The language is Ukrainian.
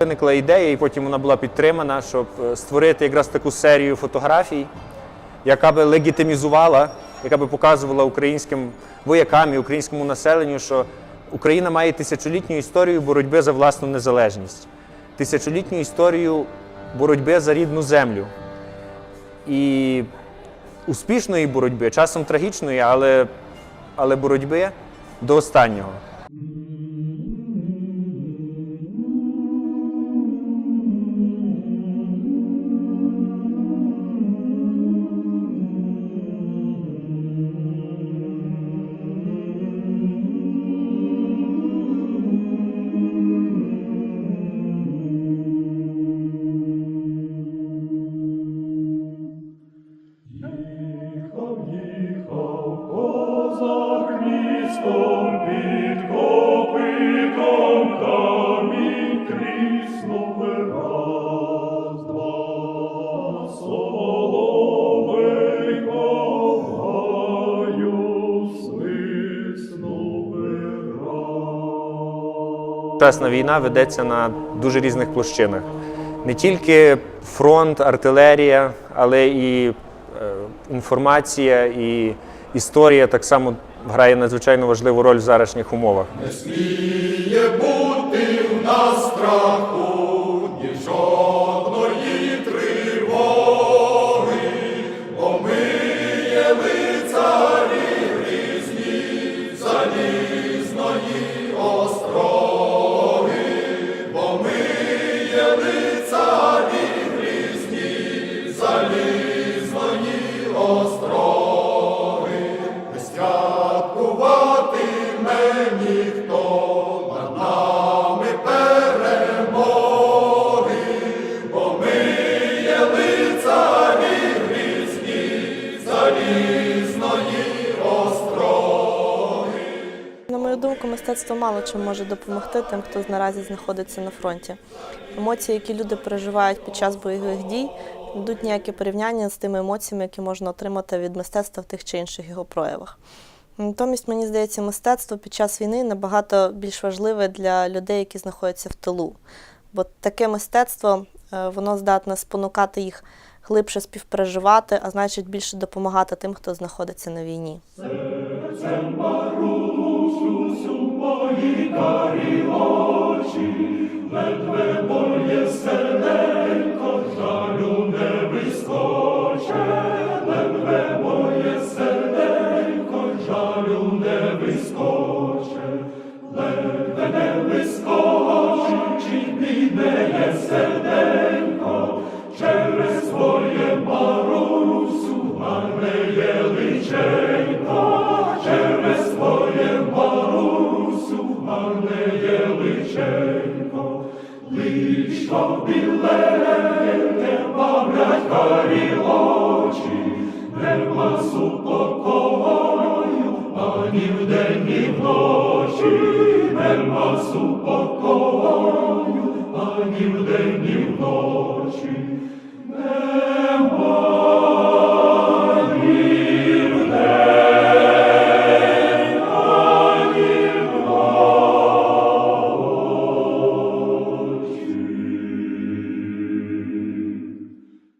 Виникла ідея, і потім вона була підтримана, щоб е, створити якраз таку серію фотографій, яка би легітимізувала, яка би показувала українським воякам і українському населенню, що Україна має тисячолітню історію боротьби за власну незалежність, тисячолітню історію боротьби за рідну землю. І успішної боротьби, часом трагічної, але, але боротьби до останнього. Сучасна війна ведеться на дуже різних площинах. Не тільки фронт, артилерія, але і е, інформація, і історія так само грає надзвичайно важливу роль в зараз умовах. Не святкуватиме ніхто над нами перемоги, бо ми є лицарі. На мою думку, мистецтво мало чим може допомогти тим, хто наразі знаходиться на фронті. Емоції, які люди переживають під час бойових дій, йдуть ніякі порівняння з тими емоціями, які можна отримати від мистецтва в тих чи інших його проявах. Натомість, мені здається, мистецтво під час війни набагато більш важливе для людей, які знаходяться в тилу. Бо таке мистецтво е, воно здатне спонукати їх глибше співпереживати, а значить більше допомагати тим, хто знаходиться на війні. Ледве бідне серденько, через твоє марусю, гарне є личенько, через твоє марусю, гарне є личенько, личко біленьке, бавлять карі очі, нема супокою, ані вдень, ні вночі, нема супокою, ані вдень, ні вночі.